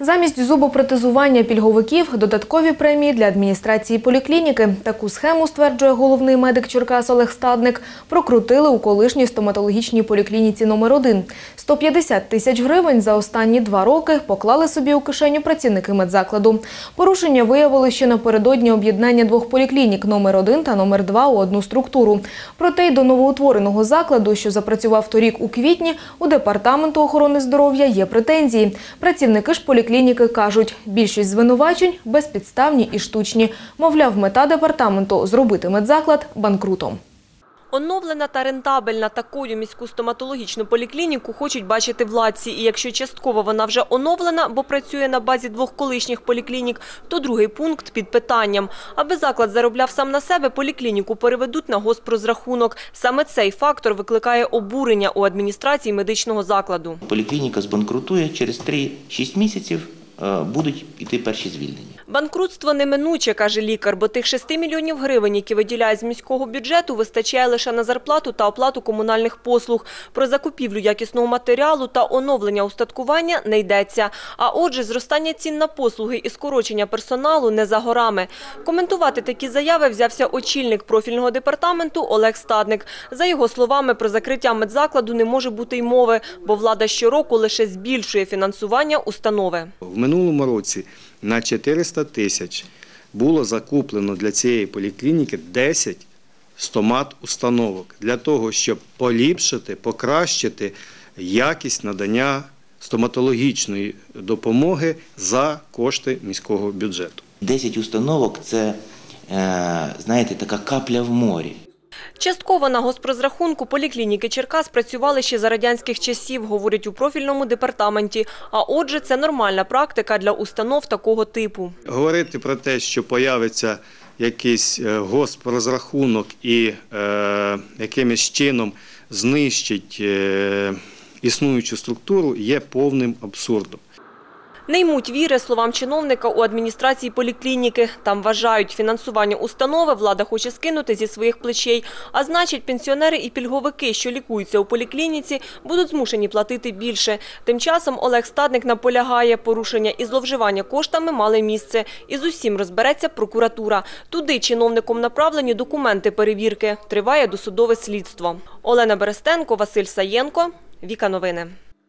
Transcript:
Замість зубопротезування пільговиків додаткові премії для адміністрації поліклініки. Таку схему, стверджує головний медик Черкас Олег Стадник, прокрутили у колишній стоматологічній поліклініці номер 1 150 тисяч гривень за останні два роки поклали собі у кишеню працівники медзакладу. Порушення виявили ще напередодні об'єднання двох поліклінік номер 1 та номер 2 у одну структуру. Проте й до новоутвореного закладу, що запрацював торік у квітні, у департаменту охорони здоров'я є претензії. Працівники ж поліклініки кажуть, більшість звинувачень безпідставні і штучні. Мовляв, мета департаменту зробити медзаклад банкрутом. Оновлена та рентабельна такою міську стоматологічну поліклініку хочуть бачити владці. І якщо частково вона вже оновлена, бо працює на базі двох колишніх поліклінік, то другий пункт під питанням. Аби заклад заробляв сам на себе, поліклініку переведуть на госпрозрахунок. Саме цей фактор викликає обурення у адміністрації медичного закладу. Поліклініка збанкрутує через 3-6 місяців будуть іти перші звільнення. Банкрутство неминуче, каже лікар, бо тих 6 мільйонів гривень, які виділяє з міського бюджету, вистачає лише на зарплату та оплату комунальних послуг. Про закупівлю якісного матеріалу та оновлення устаткування не йдеться. А отже, зростання цін на послуги і скорочення персоналу не за горами. Коментувати такі заяви взявся очільник профільного департаменту Олег Стадник. За його словами, про закриття медзакладу не може бути й мови, бо влада щороку лише збільшує фінансування установи. Минулому році на 400 тисяч було закуплено для цієї поліклініки 10 стомат-установок для того, щоб поліпшити, покращити якість надання стоматологічної допомоги за кошти міського бюджету. 10 установок це, е, знаєте, така капля в морі. Частково на госпрозрахунку поліклініки Черкас працювали ще за радянських часів, говорять у профільному департаменті. А отже, це нормальна практика для установ такого типу. Говорити про те, що появиться якийсь е, госпрозрахунок і е, якимось чином знищить е, існуючу структуру, є повним абсурдом. Не ймуть віри словам чиновника у адміністрації поліклініки. Там вважають, фінансування установи влада хоче скинути зі своїх плечей. А значить, пенсіонери і пільговики, що лікуються у поліклініці, будуть змушені платити більше. Тим часом Олег Стадник наполягає, порушення і зловживання коштами мали місце. І з усім розбереться прокуратура. Туди чиновником направлені документи перевірки. Триває досудове слідство. Олена Берестенко, Василь Саєнко. Віка Новини.